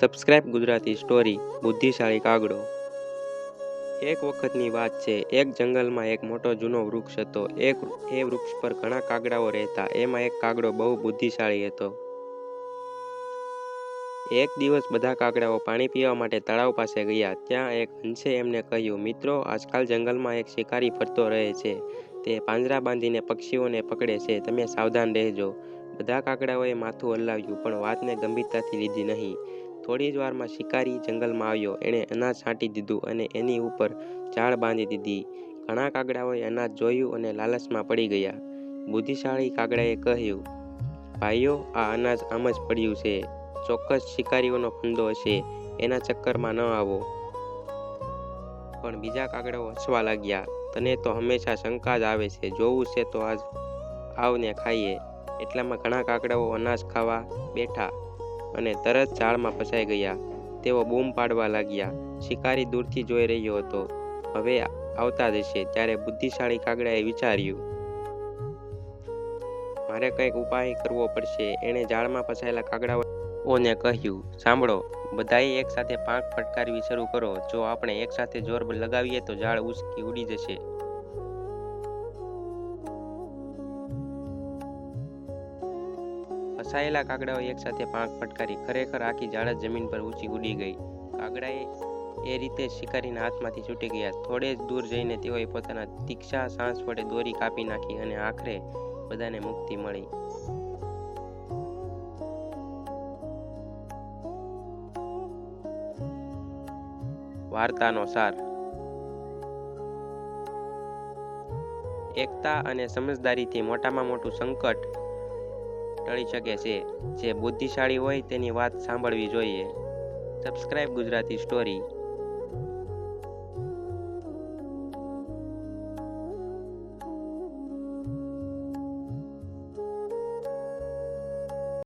Subscribe Gujarati story બુદ્ધિશાળી કાગડો. એક વખતની વાત છે, એક જંગલમાં એક મોટો જૂનો વૃક્ષ હતો. એક એ વૃક્ષ પર ઘણા કાગડાઓ રહેતા. એમાં એક કાગડો બહુ બુદ્ધિશાળી હતો. એક દિવસ બધા કાગડાઓ પાણી પીવા માટે તળાવ પાસે ગયા. ત્યાં એક હંસે એમને કહ્યું, મિત્રો, આજકાલ જંગલમાં એક શિકારી ફરતો રહે છે. તે પાંજરા બાંધીને પક્ષીઓને પકડે છે. તમે સાવધાન રહેજો. બધા કાગડાઓએ માથું હલાવ્યું, પણ વાતને ગંભીરતાથી લીધી નહીં. થોડી જ વારમાં શિકારી જંગલમાં આવ્યો. એણે અનાજ છાંટી દીધું અને એની ઉપર ઝાડ બાંધી દીધી. ઘણા કાગડાઓએ અનાજ જોયું અને લાલચમાં પડી ગયા. બુદ્ધિશાળી કાગડાએ કહ્યું, ભાઈઓ, આ અનાજ આમ જ પડ્યું છે. ચોક્કસ શિકારીઓનો ફંદો હશે. એના ચક્કરમાં ન આવો. પણ બીજા કાગડાઓ હસવા લાગ્યા, તને તો હંમેશા શંકા જ આવે છે. જોવું છે તો આજ આવને ખાઈએ. એટલામાં ઘણા કાગડાઓ અનાજ ખાવા બેઠા. અને તરત ઝાડમાં ફસાઈ ગયા. તેઓ બૂમ પાડવા લાગ્યા. શિકારી દૂરથી જોઈ રહ્યો હતો. હવે આવતા જશે ત્યારે બુદ્ધિશાળી કાગડાએ વિચાર્યું, મારે કંઈક ઉપાય કરવો પડશે. એણે ઝાડમાં ફસાયેલા કાગડાઓને કહ્યું, સાંભળો, બધાએ એકસાથે પાંખ ફટકારવી શરૂ કરો. જો આપણે એકસાથે જોર લગાવીએ તો ઝાડ ઉસકી ઉડી જશે. ફસાયેલા કાગડાઓ એકસાથે પાંખ ફટકારી ખરેખર આખી ઝાડ જમીન પર ઊંચી ઉડી ગઈ. કાગડાએ એ રીતે શિકારીના હાથમાંથી છૂટી ગયા. થોડે જ દૂર જઈને તેઓએ પોતાના તીક્ષા સાંસ વડે દોરી કાપી નાખી અને આખરે બધાને મુક્તિ મળી. વાર્તાનો સાર. એકતા અને સમજદારીથી મોટામાં મોટું સંકટ ટળી શકે છે. જે બુદ્ધિશાળી હોય તેની વાત સાંભળવી જોઈએ. Subscribe Gujarati story